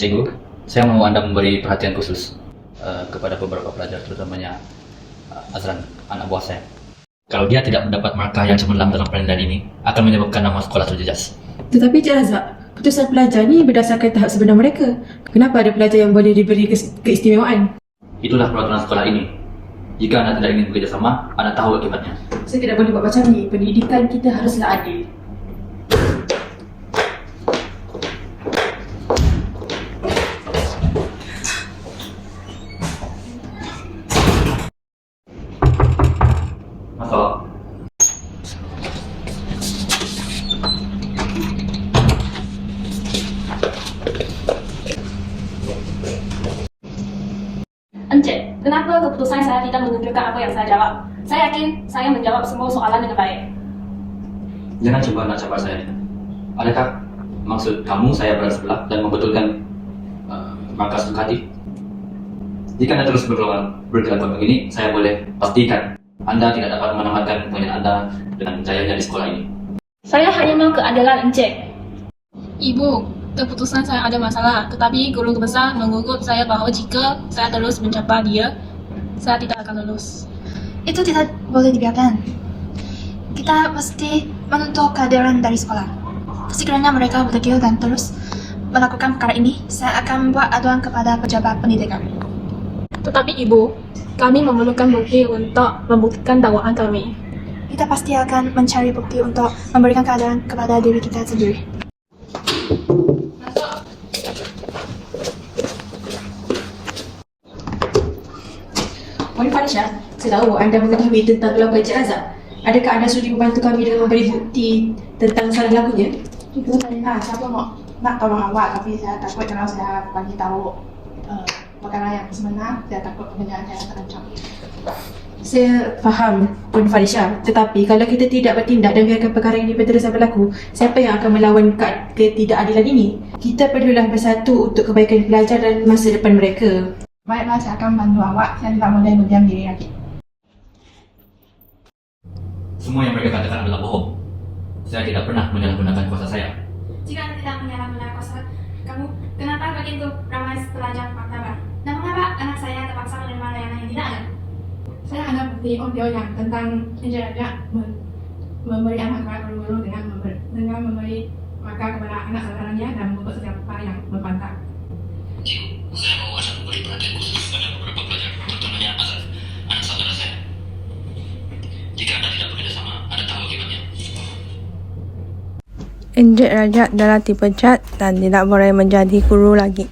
Cikgu, saya mau Anda memberi perhatian khusus uh, kepada beberapa pelajar, terutamanya uh, Azran, anak buah saya. Kalau dia tidak mendapat markah yang cemerlang dalam penilaian ini, akan menyebabkan nama sekolah terjejas. Tetapi Cik Razak, putusan pelajar ni berdasarkan tahap sebenar mereka. Kenapa ada pelajar yang boleh diberi kes- keistimewaan? Itulah peraturan sekolah ini. Jika Anda tidak ingin bekerjasama, Anda tahu akibatnya. Saya tidak boleh buat macam ni. Pendidikan kita haruslah adil. Encik, kenapa keputusan saya tidak menunjukkan apa yang saya jawab? Saya yakin saya menjawab semua soalan dengan baik. Jangan coba nak cabar saya. Adakah maksud kamu saya berada sebelah dan membetulkan uh, markas Ducati? Jika Anda terus berlawan berkelakuan begini, saya boleh pastikan Anda tidak dapat menamatkan penilaian Anda dengan jayanya di sekolah ini. Saya hanya mau keadilan Encik. Ibu, keputusan saya ada masalah, tetapi guru besar mengugut saya bahawa jika saya terus mencapai dia, saya tidak akan lulus. Itu tidak boleh dibiarkan. Kita mesti menuntut kehadiran dari sekolah. Sekiranya mereka berdegil dan terus melakukan perkara ini, saya akan membuat aduan kepada pejabat pendidikan. Tetapi ibu, kami memerlukan bukti untuk membuktikan dakwaan kami. Kita pasti akan mencari bukti untuk memberikan keadaan kepada diri kita sendiri. Farisha, saya tahu anda mengetahui tentang kelakuan Cik Razak. Adakah anda sudi membantu kami dengan memberi bukti tentang salah lakunya? Itu saya siapa mau nak tolong awak tapi saya takut kalau saya bagi tahu uh, perkara yang sebenar saya takut pekerjaan saya terancam. Saya faham Puan Farisha, tetapi kalau kita tidak bertindak dan biarkan perkara ini berterusan berlaku, siapa yang akan melawan ke- ketidakadilan ini? Kita perlulah bersatu untuk kebaikan pelajar dan masa depan mereka. Baiklah saya akan bantu awak. Saya tidak boleh berdiam diri lagi. Semua yang mereka katakan adalah bohong. Saya tidak pernah menyalahgunakan kuasa saya. Jika Anda tidak menyalahgunakan kuasa kamu, kenapa begitu ramai pelajar martabat? Dan mengapa anak saya terpaksa menerima layanan yang tidak ada? Saya ada bukti audio yang tentang penjara mem- memberi anak kepada guru-guru Encik Rajat telah dipecat dan tidak boleh menjadi guru lagi.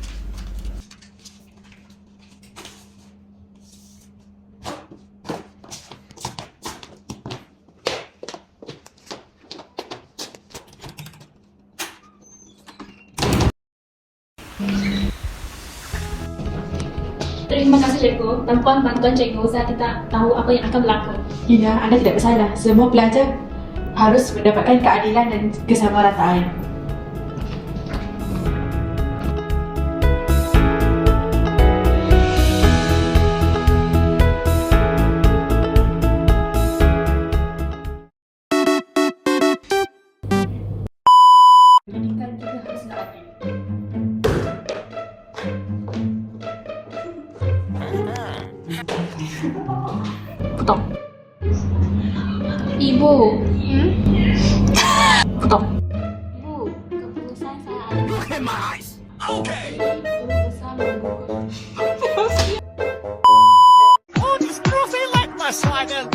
Terima kasih cikgu. Tanpa bantuan cikgu, saya tidak tahu apa yang akan berlaku. Ya, anda tidak bersalah. Semua pelajar harus mendapatkan keadilan dan kesamarataan. Potong. Ibu. Hmm? Potong. Ibu, keputusan saya ada. Look at my eyes. Okay. Guru besar Oh, just cross it like my side and